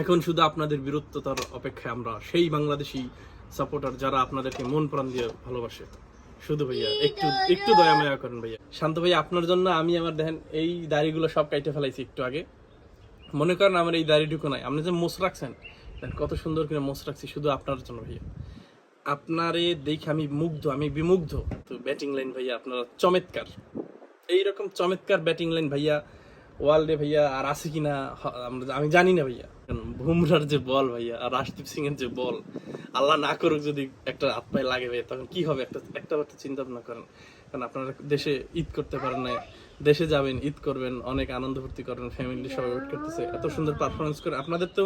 এখন শুধু আপনাদের বীরত্বতার অপেক্ষায় আমরা সেই বাংলাদেশি সাপোর্টার যারা আপনাদেরকে মন প্রাণ দিয়ে ভালোবাসে। শুধু ভাইয়া, একটু একটু দয়া মায়া করেন ভাইয়া। শান্ত ভাইয়া, আপনার জন্য আমি আমার দেখেন, এই দাড়িগুলো সব কাইটে ফেলাইছি একটু আগে। মনে করেন আমার এই দাড়িটুকু নাই। আপনি যে মোষ রাখছেন কত সুন্দর করে মোষ রাখছি শুধু আপনার জন্য ভাইয়া। আপনারে দেখে আমি মুগ্ধ, আমি বিমুগ্ধ। তো ব্যাটিং লাইন ভাইয়া, আপনারা চমৎকার। এইরকম চমৎকার ব্যাটিং লাইন ভাইয়া, ওয়ার্ল্ডে ভাইয়া, আর আছে কিনা আমি জানি না ভাইয়া। বুমরার যে বল ভাইয়া আর রাশদীপ সিং এর যে বল, আল্লাহ না করুক যদি একটা হাত পায়ে লাগে ভাইয়া, তখন কি হবে? একটা একটা তো চিন্তা ভাবনা করেন। কারণ আপনারা দেশে ঈদ করতে পারেন না দেশে যাবেন, ঈদ করবেন, অনেক আনন্দ ফুর্তি করবেন ফ্যামিলি সবাই ওয়েট করতেছে। এত সুন্দর পারফরমেন্স করে আপনাদের তো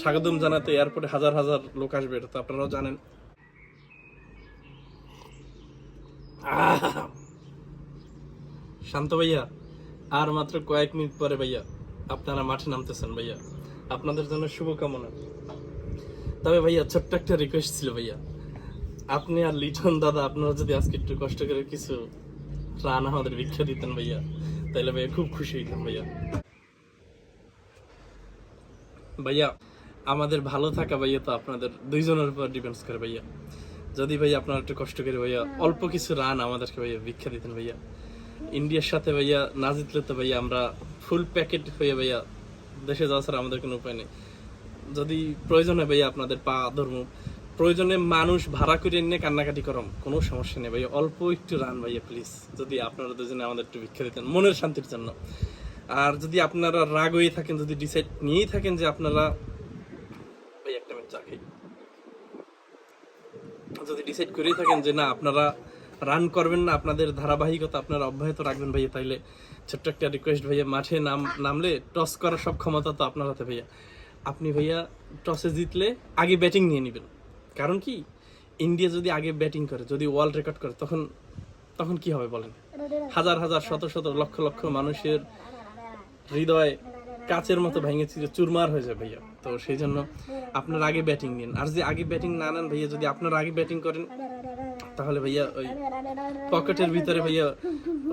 স্বাগতম জানাতে এয়ারপোর্টে হাজার হাজার লোক আসবে, এটা তো আপনারাও জানেন। শান্ত ভাইয়া, আর মাত্র কয়েক মিনিট পরে ভাইয়া আপনারা মাঠে নামতেছেন ভাইয়া। আপনাদের জন্য শুভকামনা। তবে ভাইয়া, ছোট্ট একটা রিকোয়েস্ট ছিল ভাইয়া। আপনি আর লিটন দাদা, আপনারা যদি আজকে একটু কষ্ট করে কিছু রান আমাদের ভিক্ষা দিতেন ভাইয়া, তাহলে ভাইয়া খুব খুশি হইতাম ভাইয়া। ভাইয়া, আমাদের ভালো থাকা ভাইয়া তো আপনাদের দুইজনের উপর ডিপেন্ডস করে ভাইয়া। যদি ভাইয়া আপনারা একটু কষ্ট করে ভাইয়া অল্প কিছু রান আমাদেরকে ভাইয়া ভিক্ষা দিতেন ভাইয়া। ইন্ডিয়ার সাথে ভাইয়া না জিতলে তো ভাইয়া আমরা ফুল প্যাকেট হয়ে ভাইয়া দেশে যাওয়া ছাড়া আমাদের কোনো উপায় নেই। যদি প্রয়োজন হয় ভাইয়া আপনাদের পা ধর্ম। প্রয়োজনে মানুষ ভাড়া করে এনে কান্নাকাটি করম, কোনো সমস্যা নেই ভাইয়া। অল্প একটু রান ভাইয়া প্লিজ যদি আপনারা দুজনে আমাদের একটু ভিক্ষা দিতেন, মনের শান্তির জন্য। আর যদি আপনারা রাগ হয়ে থাকেন, যদি ডিসাইড নিয়েই থাকেন যে আপনারা ভাই একটা মিনিট চা যদি ডিসাইড করেই থাকেন যে না, আপনারা রান করবেন না, আপনাদের ধারাবাহিকতা আপনারা অব্যাহত রাখবেন ভাইয়া, তাইলে ছোট্ট একটা রিকোয়েস্ট ভাইয়া, মাঠে নাম নামলে টস করার সব ক্ষমতা তো আপনার হাতে ভাইয়া। আপনি ভাইয়া টসে জিতলে আগে ব্যাটিং নিয়ে নেবেন। কারণ কি? ইন্ডিয়া যদি আগে ব্যাটিং করে, যদি ওয়ার্ল্ড রেকর্ড করে, তখন তখন কি হবে বলেন? হাজার হাজার, শত শত, লক্ষ লক্ষ মানুষের হৃদয় কাচের মতো ভেঙে চিরে চুরমার হয়ে যায় ভাইয়া। তো সেই জন্য আপনার আগে ব্যাটিং নিন। আর যে আগে ব্যাটিং না নেন ভাইয়া, যদি আপনার আগে ব্যাটিং করেন তাহলে ভাইয়া ওই পকেটের ভিতরে ভাইয়া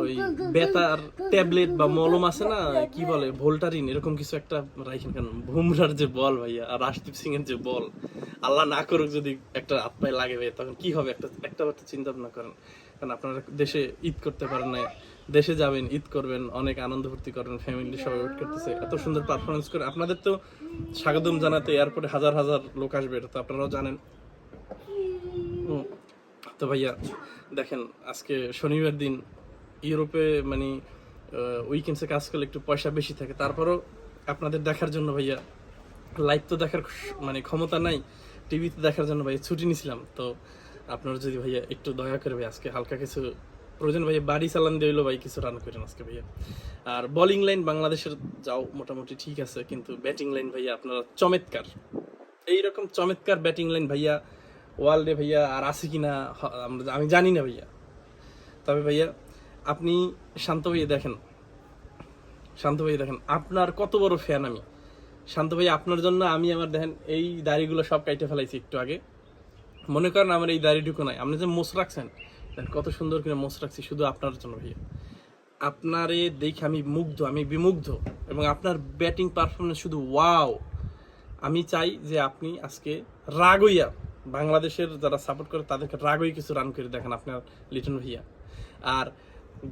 ওই বেতার ট্যাবলেট বা মলম আছে না কি বলে, ভোল্টারিন, এরকম কিছু একটা রাখেন কেন? বুমরার যে বল ভাইয়া, আর রাশদীপ সিং এর যে বল। আল্লাহ না করুক যদি একটা হাত পায়ে লাগে ভাইয়া, তখন কি হবে? একটা একটা তো চিন্তা ভাবনা করেন। কারণ আপনারা দেশে ঈদ করতে পারেন না দেশে যাবেন, ঈদ করবেন, অনেক আনন্দ ফুর্তি করবেন ফ্যামিলি সবাই ওয়েট করতেছে। এত সুন্দর পারফরমেন্স করে আপনাদের তো স্বাগতম জানাতে এয়ারপোর্টে হাজার হাজার লোক আসবে, এটা তো আপনারাও জানেন। তো ভাইয়া, দেখেন, আজকে শনিবার দিন ইউরোপে মানে উইকেন্ডসে কাজ করলে একটু পয়সা বেশি থাকে। তারপরও আপনাদের দেখার জন্য ভাইয়া লাইভ তো দেখার মানে ক্ষমতা নাই টিভিতে দেখার জন্য ভাইয়া ছুটি নিছিলাম। তো আপনারা যদি ভাইয়া একটু দয়া করে ভাই আজকে হালকা কিছু প্রয়োজন, ভাইয়া বাড়ি চালান দিল ভাই কিছু রান করেন আজকে ভাইয়া। আর বোলিং লাইন বাংলাদেশের যাও, মোটামুটি ঠিক আছে, কিন্তু ব্যাটিং লাইন ভাইয়া আপনারা চমৎকার। এইরকম চমৎকার ব্যাটিং লাইন ভাইয়া ওয়ার্ল্ডে ভাইয়া আর আছে কিনা, হ- আমরা- আমি জানি না ভাইয়া। তবে ভাইয়া, আপনি শান্ত ভাইয়া দেখেন। শান্ত ভাইয়া দেখেন, আপনার কত বড় ফ্যান আমি। শান্ত ভাইয়া, আপনার জন্য আমি আমার দেখেন, এই দাড়িগুলো সব কাইটে ফেলাইছি একটু আগে। মনে করেন আমার এই দাড়িটুকু নাই। আপনি যে মোষ রাখছেন কত সুন্দর করে মোষ রাখছি শুধু আপনার জন্য ভাইয়া। আপনারে দেখে আমি মুগ্ধ, আমি বিমুগ্ধ এবং আপনার ব্যাটিং পারফরমেন্স শুধু ওয়াও আমি চাই যে আপনি আজকে রাগইয়া বাংলাদেশের যারা সাপোর্ট করে, তাদেরকে রাগই কিছু রান করে দেখেন আপনার লিটন ভাইয়া। আর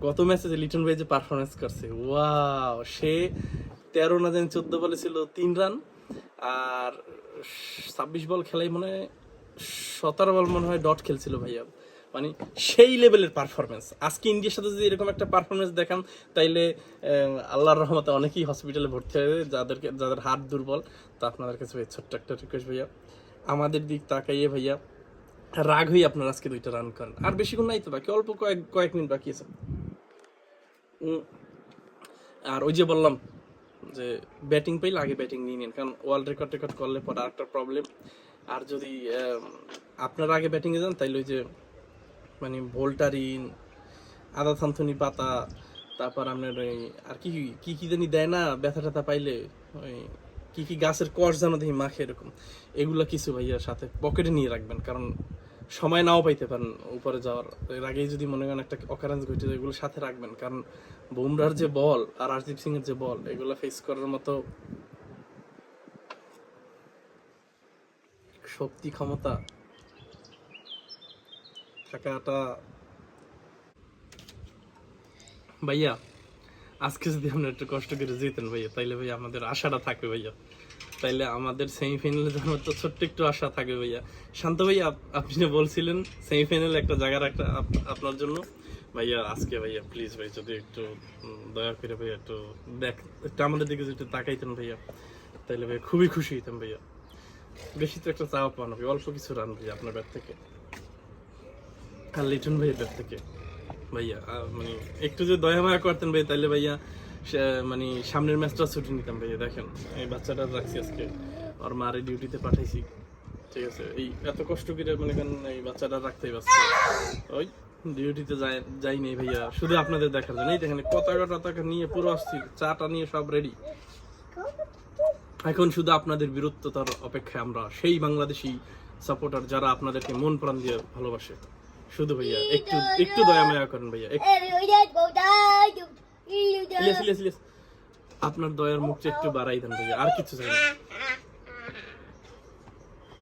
গত ম্যাচে যে লিটন ভাই যে পারফরমেন্স করছে ওয়াও সে তেরো না জানি চোদ্দ বলে ছিল তিন রান আর ছাব্বিশ বল খেলাই মনে হয়, সতেরো বল মনে হয় ডট খেলছিল ভাইয়া। মানে সেই লেভেলের পারফরমেন্স আজকে ইন্ডিয়ার সাথে যদি এরকম একটা পারফরমেন্স দেখান, তাইলে আল্লাহর রহমতে অনেকেই হসপিটালে ভর্তি হবে যাদেরকে, যাদের হাত দুর্বল, তা আপনাদের কাছে ছোট্ট একটা রিকোয়েস্ট ভাইয়া। আমাদের দিক তাকাইয়ে ভাইয়া, রাগ হয়ে আপনার আজকে দুইটা রান করেন। আর বেশিক্ষণ নাই তো বাকি, অল্প কয়েক কয়েক মিনিট বাকি আছে। আর ওই যে বললাম যে ব্যাটিং পেলে আগে ব্যাটিং নিয়ে নিন, কারণ ওয়ার্ল্ড রেকর্ড রেকর্ড করলে পরে একটা প্রবলেম আর যদি আপনার আপনারা আগে ব্যাটিংয়ে যান, তাইলে ওই যে মানে ভোল্টারিন আদা থানথনি পাতা, তারপর আপনার ওই, আর কি কি কি জানি দেয় না ব্যথা ট্যাথা পাইলে ওই কি কি গাছের কষ যেন দেখি মাখে এরকম। এগুলো কিছু ভাইয়া সাথে পকেটে নিয়ে রাখবেন, কারণ সময় নাও পাইতে পারেন উপরে যাওয়ার। এর আগেই যদি মনে করেন একটা অকারেন্স ঘটে এগুলো সাথে রাখবেন, কারণ বুমরার যে বল আর আরদীপ সিং এর যে বল, এগুলো ফেস করার মতো শক্তি, ক্ষমতা থাকাটা ভাইয়া আজকে যদি আমরা একটু কষ্ট করে জিতেন ভাইয়া তাইলে ভাইয়া আমাদের আশাটা থাকবে ভাইয়া। তাইলে আমাদের সেমিফাইনালে যাওয়ার তো ছোট্ট একটু আশা থাকবে ভাইয়া। শান্ত ভাইয়া আপনি যে বলছিলেন সেমিফাইনালে একটা জায়গা আপ- আপনার জন্য। ভাইয়া আজকে ভাইয়া প্লিজ ভাই যদি একটু দয়া করে ভাইয়া একটু দেখ একটু আমাদের দিকে যদি তাকাইতেন ভাইয়া তাইলে ভাইয়া খুবই খুশি হইতাম ভাইয়া। বেশি তো একটা চাওয়া পাওয়া না ভাই, অল্প কিছু রান ভাইয়া আপনার ব্যাট থেকে। আর লিটন ভাইয়ের ব্যাট থেকে। ভাইয়া মানে একটু যদি দয়া মায়া করতেন ভাই তাহলে ভাইয়া মানে সামনের ম্যাচটা ছুটি নিতাম ভাইয়া, দেখেন। এই বাচ্চাটা রাখছি আজকে। ওর মারে ডিউটিতে পাঠাইছি। ঠিক আছে, এই এত কষ্ট করে মনে করেন এই বাচ্চাটা রাখতেই পারছি। ওই, ডিউটিতে যাই যাই নেই ভাইয়া, শুধু আপনাদের দেখার জন্য। এই দেখেন পতাকা টতাকা নিয়ে পুরো অস্থির, চাটা নিয়ে সব রেডি এখন শুধু আপনাদের বীরত্বতার অপেক্ষায় আমরা সেই বাংলাদেশি সাপোর্টার যারা আপনাদেরকে মন প্রাণ দিয়ে ভালোবাসে। শুধু ভাইয়া একটু একটু দয়া মায়া করেন ভাইয়া আপনার দয়ার মুখটা একটু বাড়াই দেন ভাইয়া আর কিছু চাই না।